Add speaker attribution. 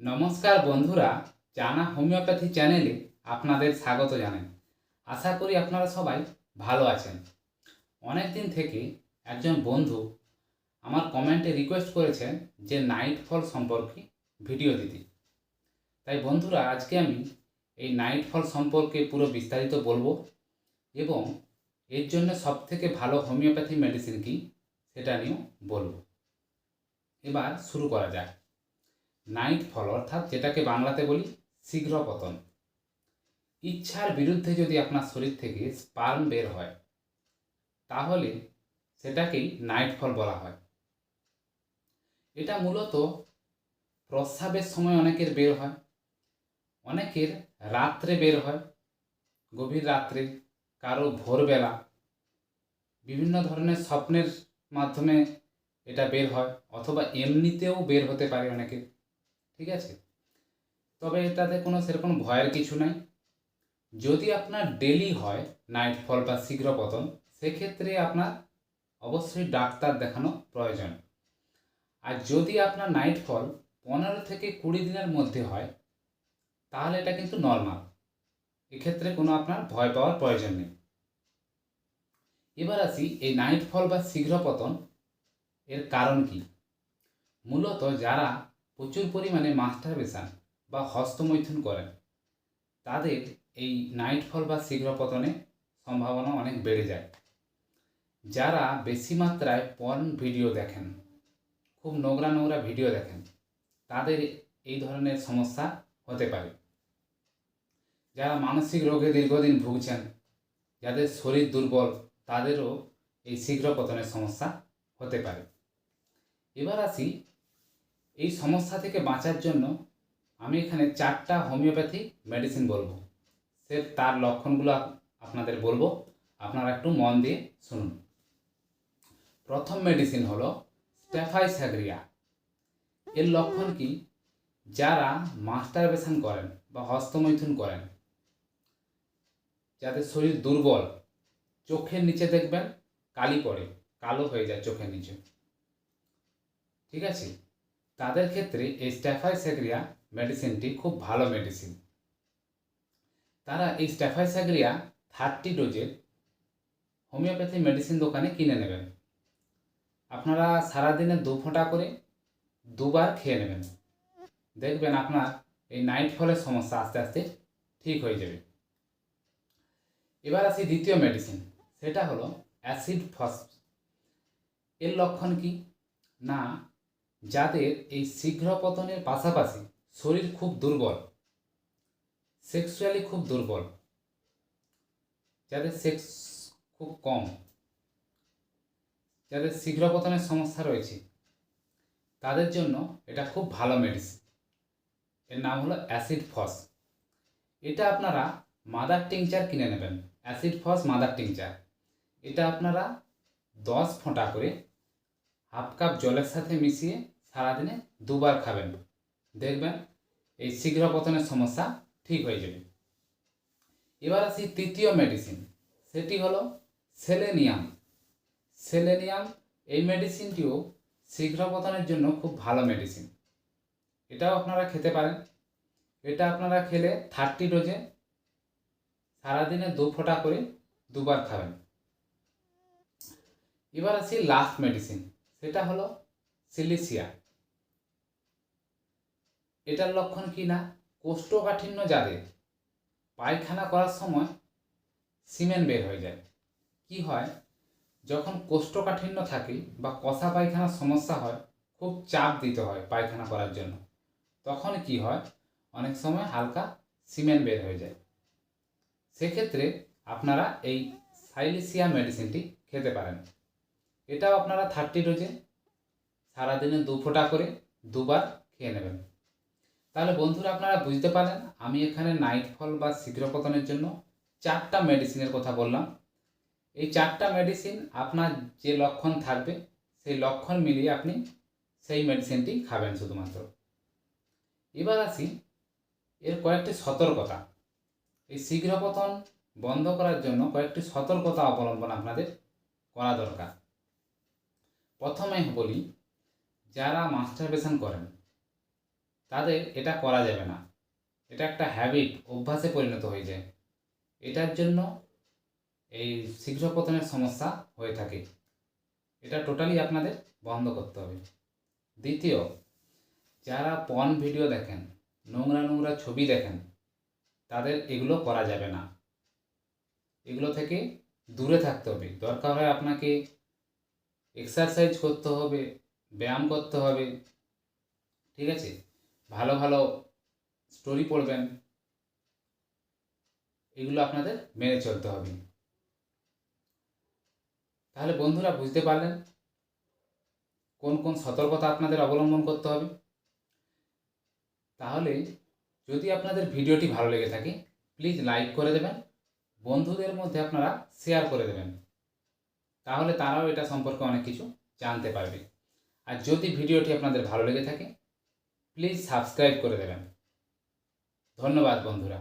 Speaker 1: নমস্কার বন্ধুরা, জানা হোমিওপ্যাথি চ্যানেলে আপনাদের স্বাগত জানাই। আশা করি আপনারা সবাই ভালো আছেন। অনেক দিন থেকে একজন বন্ধু আমার কমেন্টে রিকোয়েস্ট করেছেন যে নাইট ফল সম্পর্কে ভিডিও দিতে। তাই বন্ধুরা, আজকে আমি এই নাইট ফল সম্পর্কে পুরো বিস্তারিত বলব এবং এর জন্য সবথেকে ভালো হোমিওপ্যাথি মেডিসিন কি সেটা নিয়েও বলব। এবার শুরু করা যাক। নাইট ফল, অর্থাৎ যেটাকে বাংলাতে বলি শীঘ্র পতন। ইচ্ছার বিরুদ্ধে যদি আপনার শরীর থেকে স্পার্ম বের হয়, তাহলে সেটাকেই নাইট ফল বলা হয়। এটা মূলত প্রস্রাবের সময় অনেকের বের হয়, অনেকের রাত্রে বের হয়, গভীর রাত্রে, কারও ভোরবেলা, বিভিন্ন ধরনের স্বপ্নের মাধ্যমে এটা বের হয়, অথবা এমনিতেও বের হতে পারে অনেকের ঠিক আছে? তবে এটাতে কোনো সেরকম ভয়ের কিছু নাই। যদি আপনার ডেলি হয় নাইট ফল বা শীঘ্র পতন সেক্ষেত্রে আপনার অবশ্যই ডাক্তার দেখানো প্রয়োজন। আর যদি আপনার নাইট ফল পনেরো থেকে কুড়ি দিনের মধ্যে হয়, তাহলে এটা কিন্তু নর্মাল এক্ষেত্রে কোনো আপনার ভয় পাওয়ার প্রয়োজন নেই। এবার আসি, এই নাইট ফল বা শীঘ্র পতন এর কারণ কি? মূলত যারা প্রচুর পরিমাণে মাস্টারবেশন বা হস্তমৈথুন করেন। তাদের এই নাইট ফল বা শীঘ্র পতনে সম্ভাবনা অনেক বেড়ে যায়। যারা বেশি মাত্রায় পর্ন ভিডিও দেখেন, খুব নোংরা নোংরা ভিডিও দেখেন, তাদের এই ধরনের সমস্যা হতে পারে। যারা মানসিক রোগে দীর্ঘদিন ভুগছেন, যাদের শরীর দুর্বল, তাদেরও এই শীঘ্র পতনের সমস্যা হতে পারে। এবার আসি এই সমস্যা থেকে বাঁচার জন্য আমি এখানে চারটা হোমিওপ্যাথি মেডিসিন বলব। সে তার লক্ষণগুলো আপনাদের বলব। আপনারা একটু মন দিয়ে শুনুন। প্রথম মেডিসিন হলো স্টেফাইস্যাগ্রিয়া এর লক্ষণ কি? যারা মাস্টারবেশন করেন বা হস্তমৈথুন করেন, যাদের শরীর দুর্বল, চোখের নিচে দেখবেন, কালি পড়ে, কালো হয়ে যায় চোখের নিচে। ঠিক আছে? তাদের ক্ষেত্রে এই স্ট্যাফাইস্যাগ্রিয়া মেডিসিনটি খুব ভালো মেডিসিন। তারা এই স্ট্যাফাইস্যাগ্রিয়া থার্টি ডোজের হোমিওপ্যাথি মেডিসিন দোকানে কিনে নেবেন। আপনারা সারাদিনে দু ফোঁটা করে দুবার খেয়ে নেবেন। দেখবেন আপনার এই নাইট ফলের সমস্যা আস্তে আস্তে ঠিক হয়ে যাবে। এবার আসি দ্বিতীয় মেডিসিন, সেটা হলো অ্যাসিড ফস এর লক্ষণ কি? না যাদের এই শীঘ্র পতনের পাশাপাশি শরীর খুব দুর্বল সেক্সুয়ালি খুব দুর্বল, যাদের সেক্স খুব কম, যাদের শীঘ্র পতনের সমস্যা রয়েছে, তাদের জন্য এটা খুব ভালো মেডিসিন এর নাম হলো অ্যাসিড ফস এটা আপনারা মাদার টিংচার কিনে নেবেন। অ্যাসিড ফস মাদার টিংচার এটা আপনারা দশ ফোঁটা করে হাফ কাপ জলের সাথে মিশিয়ে সারাদিনে দুবার খাবেন। দেখবেন এই শীঘ্র পতনের সমস্যা ঠিক হয়ে যাবে। এবার আসি তৃতীয় মেডিসিন সেটি হলো সেলেনিয়াম সেলেনিয়াম এই মেডিসিনটিও শীঘ্র পতনের জন্য খুব ভালো মেডিসিন এটাও আপনারা খেতে পারেন। এটা আপনারা খেলে থার্টি ডোজে সারাদিনে দু ফোঁটা করে দুবার খাবেন। এবার আসি লাস্ট মেডিসিন সেটা হলো সিলিসিয়া। এটার লক্ষণ কি না? কোষ্ঠকাঠিন্য যাদের, পায়খানা করার সময় সিমেন্ট বের হয়ে যায়। কি হয়? যখন কোষ্ঠকাঠিন্য থাকে বা কষা পায়খানার সমস্যা হয়, খুব চাপ দিতে হয় পায়খানা করার জন্য। তখন কি হয়? অনেক সময় হালকা সিমেন্ট বের হয়ে যায়। সেক্ষেত্রে আপনারা এই সাইলিসিয়া মেডিসিনটি খেতে পারেন। এটাও আপনারা থার্টি ডোজে সারাদিনে দু ফোঁটা করে দুবার খেয়ে নেবেন। তাহলে বন্ধুরা আপনারা বুঝতে পারেন আমি এখানে নাইট ফল বা শীঘ্র পতনের জন্য চারটা মেডিসিনের কথা বললাম। এই চারটা মেডিসিন আপনার যে লক্ষণ থাকবে, সেই লক্ষণ মিলিয়ে আপনি সেই মেডিসিনটি খাবেন শুধুমাত্র। এবার আসি, এর কয়েকটি সতর্কতা। এই শীঘ্র পতন বন্ধ করার জন্য কয়েকটি সতর্কতা অবলম্বন আপনাদের করা দরকার। প্রথমে বলি, যারা মাস্টারবেশন করেন, তাদের এটা করা যাবে না। এটা একটা হ্যাবিট অভ্যাসে পরিণত হয়ে যায়। এটার জন্য এই শীঘ্র পতনের সমস্যা হয়ে থাকে। এটা টোটালি আপনাদের বন্ধ করতে হবে। দ্বিতীয়, যারা পন ভিডিও দেখেন, নোংরা নোংরা ছবি দেখেন, তাদের এগুলো করা যাবে না। এগুলো থেকে দূরে থাকতে হবে। দরকার হয় আপনাকে এক্সারসাইজ করতে হবে, ব্যায়াম করতে হবে, ঠিক আছে? ভালো ভালো স্টোরি পড়বেন, এগুলো আপনাদের মেনে চলতে হবে। তাহলে বন্ধুরা বুঝতে পারলেন কোন কোন সতর্কতা আপনাদের অবলম্বন করতে হবে। তাহলে যদি আপনাদের ভিডিওটি ভালো লেগে থাকে প্লিজ লাইক করে দেবেন, বন্ধুদের মধ্যে আপনারা শেয়ার করে দেবেন। তাহলে তারাও এটা সম্পর্কে অনেক কিছু জানতে পারবে। আর যদি ভিডিওটি আপনাদের ভালো লেগে থাকে প্লিজ সাবস্ক্রাইব করে দেবেন। ধন্যবাদ বন্ধুরা।